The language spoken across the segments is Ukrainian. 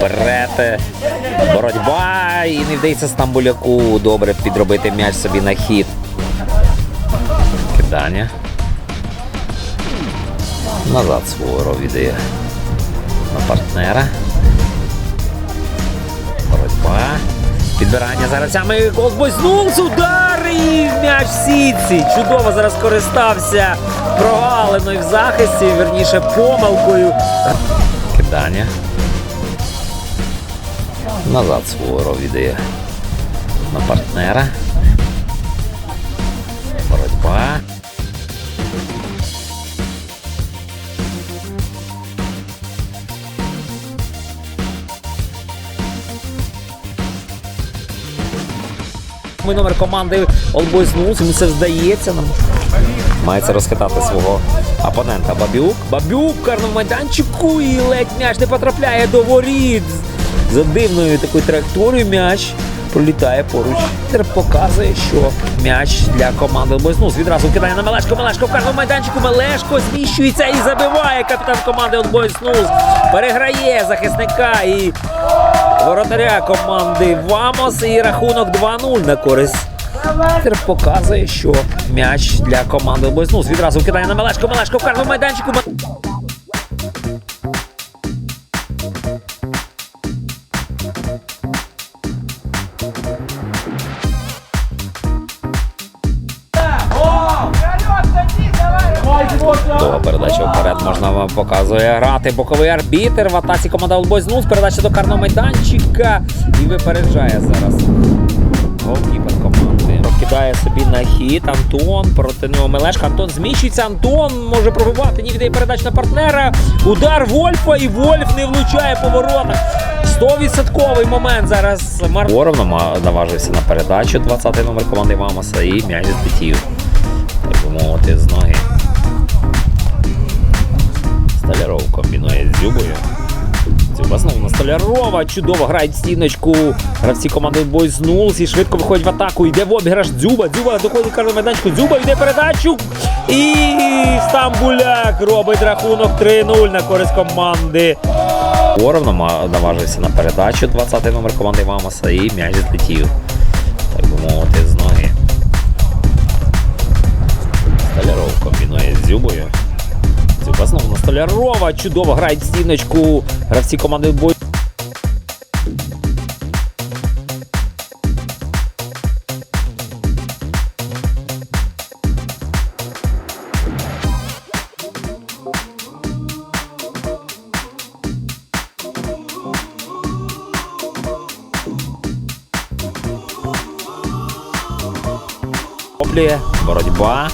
Вперед. Боротьба. І не вдається Стамбуляку добре підробити м'яч собі на хід. Кидання. Назад свого віддає на партнера. Боротьба. Підбирання за гравцями. Колбой знову удар і м'яч сітці. Чудово зараз користався прогалиною в захисті, верніше помилкою. Кидання. Назад свого віддає на партнера. Боротьба. Ми номер команди Олбой Знус, йому це здається. Нам мається розхитати свого опонента. Бабюк. Бабюк в карному майданчику і ледь м'яч не потрапляє до воріт. За дивною такою траєкторією м'яч пролітає поруч. Тепер показує, що м'яч для команди Олбой Відразу кидає на Мелешко. Мелешко в карному майданчику. Мелешко зміщується і забиває капітан команди Олбой Знус. Переграє захисника і воротаря команди Вамос і рахунок 2-0 на користь. Тепер показує, що м'яч для команди Близнус. Відразу кидає на Мелешко. Мелешко в карному майданчику. Передача вперед можна показує грати. Боковий арбітер в атаці команда Олбой Знус. Передача до карного майданчика. І випереджає зараз. Голкіпер команди. Кидає собі на хід. Антон проти нього Мелешка. Антон зміщується. Антон може пробивати. Ні віддає передач на партнера. Удар Вольфа і Вольф не влучає по воротах. 100% момент зараз. Мар... Воров наважився на передачу. 20-й номер команди Мамоса і м'яч злетів. Так би мовити, з ноги. Знову. Чудово грають стіночку. Гравці команди Boys Нулс і швидко виходять в атаку. Йде в обіграш Дзюба. Дзюба доходить до майданчику. Дзюба йде передачу. І Стамбуляк робить рахунок 3-0 на користь команди. Воров нама- наважився на передачу. 20-й номер команди Мамоса і м'яч злетів. Так би мовити, з ноги. Столяров комбінує з Дзюбою. Дзюба знову на Столярова. Чудово грають стіночку. Гравці команди бой. Оплює, боротьба.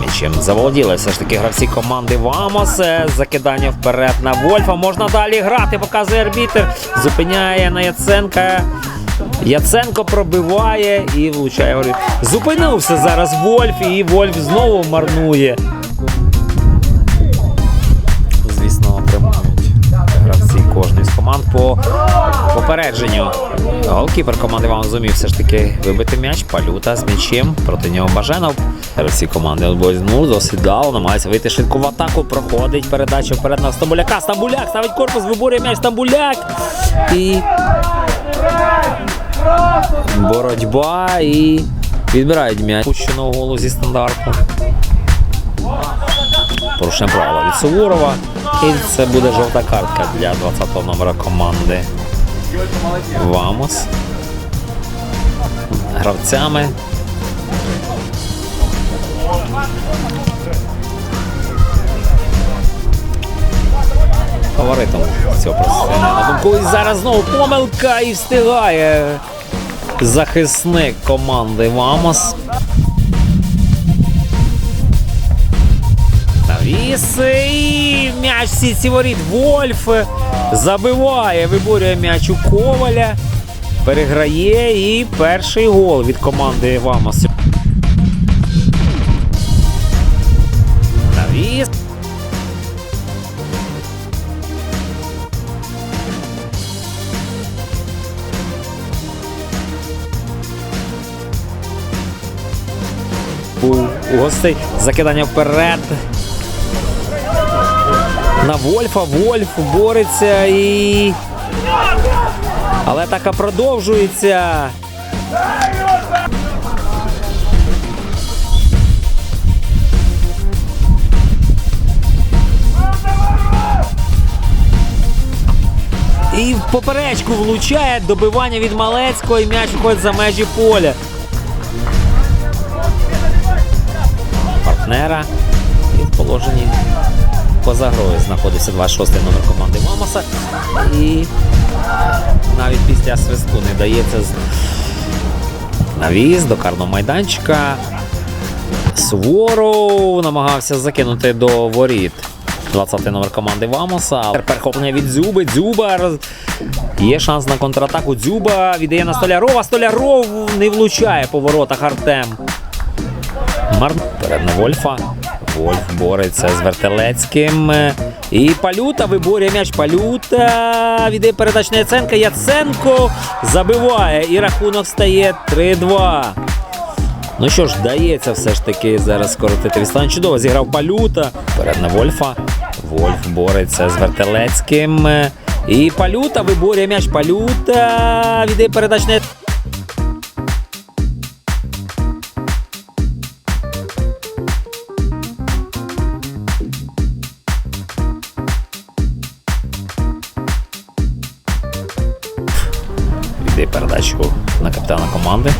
М'ячем заволоділи все ж таки гравці команди Вамос. Е, Закидання вперед на Вольфа. Можна далі грати, показує арбітер. Зупиняє на Яценка. Яценко пробиває і влучає. в. Зупинився зараз Вольф, і Вольф знову марнує. Звісно, отримують гравці кожної з команд по попередженню. Голкіпер команди вам зумів все ж таки вибити м'яч. Палюта з м'ячем. Проти нього Баженов. Гравці команди Олбойзну досить дало, намагається вийти швидко в атаку. Проходить передача вперед на Стамбуляка. Стамбуляк ставить корпус, виборює м'яч Стамбуляк. І боротьба і відбирають м'яч. Пущеного голу зі стандарту. Порушення правила від Суворова. І це буде жовта картка для 20-го номера команди. Вамос. Гравцями. Фаворитом цього думку. І зараз знову помилка і встигає захисник команди Вамос. І м'яч сітці. Вольф забиває, виборює м'яч у Коваля. Переграє і перший гол від команди Вамос. Навіс. У гостей закидання вперед. На Вольфа. Вольф бореться і. Але атака продовжується. І в поперечку влучає добивання від Малецького і м'яч виходить за межі поля. Партнера і в положенні поза грою знаходиться 26-й номер команди Мамоса. І навіть після свистку не дається з- навіз до карного майданчика. Суворов намагався закинути до воріт. 20-й номер команди Вамоса. Перехоплення від Дзюби. Дзюба. Є шанс на контратаку. Дзюба віддає на Столярова. Столяров не влучає по воротах Артем. Мар... Перед на Вольфа. Вольф бореться з Вертелецьким. І Палюта виборює м'яч. Палюта віддає передач на Яценка. Яценко забиває. І рахунок стає 3-2. Ну що ж, вдається все ж таки зараз скоротити відстань. Чудово зіграв Палюта. Перед на Вольфа. Вольф бореться з Вертелецьким. І Палюта виборює м'яч. Палюта віддає передач на Віддає передачу на капітана команди.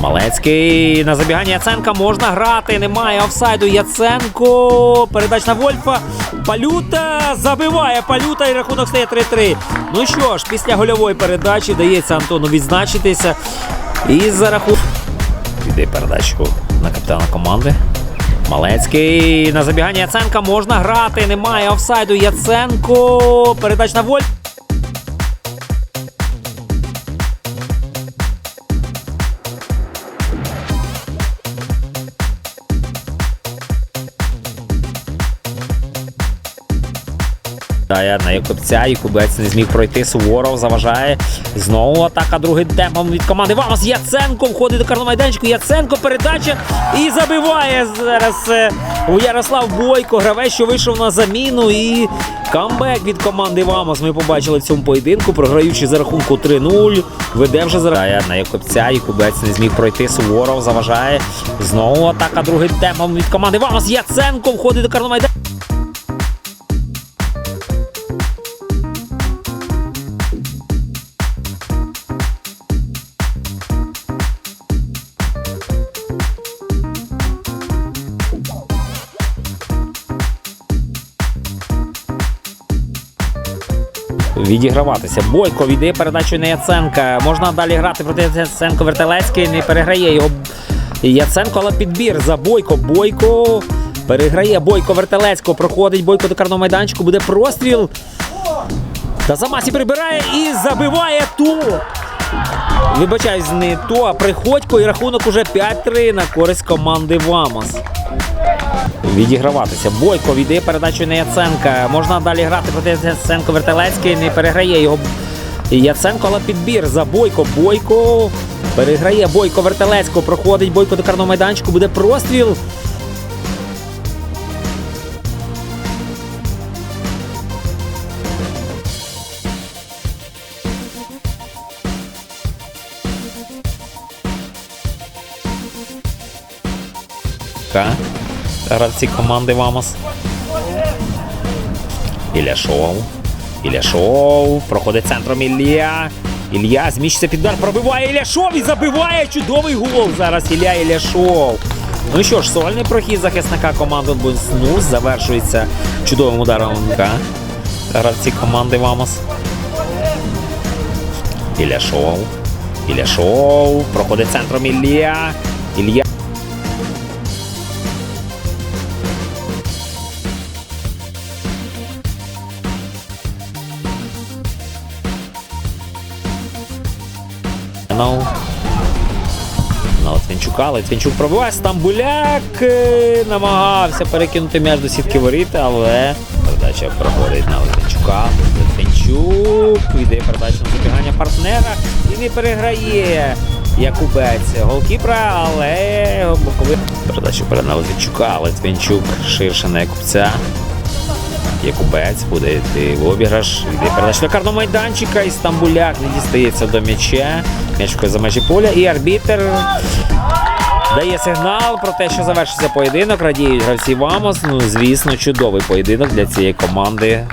Малецький на забігання Яценка можна грати. Немає офсайду. Яценко. Передач на Вольфа. Палюта забиває Палюта і рахунок стає 3-3. Ну що ж, після гольової передачі вдається Антону відзначитися. І за рахунок. Віддає передачу на капітана команди. Малецький на забігання Яценка можна грати. Немає офсайду. Яценко. Передач на Вольф. Дає на Якубця, Якубець не зміг пройти. Суворов заважає. Знову атака другим темпом від команди. Вамос Яценко входить до карного майданчику. Яценко передача і забиває зараз е, у Ярослав Бойко. Гравець, що вийшов на заміну. І камбек від команди Вамос. Ми побачили в цьому поєдинку, програючи за рахунку 3-0. Веде вже за Дає на Якубця. Якубець не зміг пройти. Суворов заважає. Знову атака другим темпом від команди Вамос. Яценко входить до карного. Відіграватися. Бойко віддає передачу на Яценка. Можна далі грати проти Яценко Вертелецький, не переграє його Яценко, але підбір за Бойко. Бойко переграє Бойко Вертелецького. Проходить Бойко до карного майданчику. Буде простріл. Та Замасі прибирає і забиває ту. Вибачаюсь, не то, а приходько і рахунок уже 5-3 на користь команди Вамос відіграватися. Бойко віддає передачу на Яценка. Можна далі грати проти Яценко Вертелецький, не переграє його. Яценко, але підбір за Бойко. Бойко переграє Бойко Вертелецько. Проходить Бойко до карного майданчику. Буде простріл. Гравці команди Вамос. Іляшов. Іляшов. Проходить центром Ілля. Ілля зміщиться під удар, пробиває Іляшов і забиває чудовий гол. Зараз Ілля Іляшов. Ну що ж, сольний прохід захисника команди Буснус завершується чудовим ударом. Гравці команди Вамос. Іляшов. Іляшов. Проходить центром Ілля. Ілля. На Литвинчука. Литвинчук пробиває. Стамбуляк е, намагався перекинути м'яч до сітки воріт, але передача проходить на Литвинчука. Литвинчук віддає передачу на забігання партнера і не переграє Якубець голкіпера, але боковий. Передача перед на Литвинчука. Литвинчук ширше на Якубця. Якубець буде йти в обіграш. Йде передача до карного майданчика. І Стамбуляк не дістається до м'яча. М'яч за межі поля. І арбітер дає сигнал про те, що завершиться поєдинок. Радіють гравці Вамос. Ну, звісно, чудовий поєдинок для цієї команди.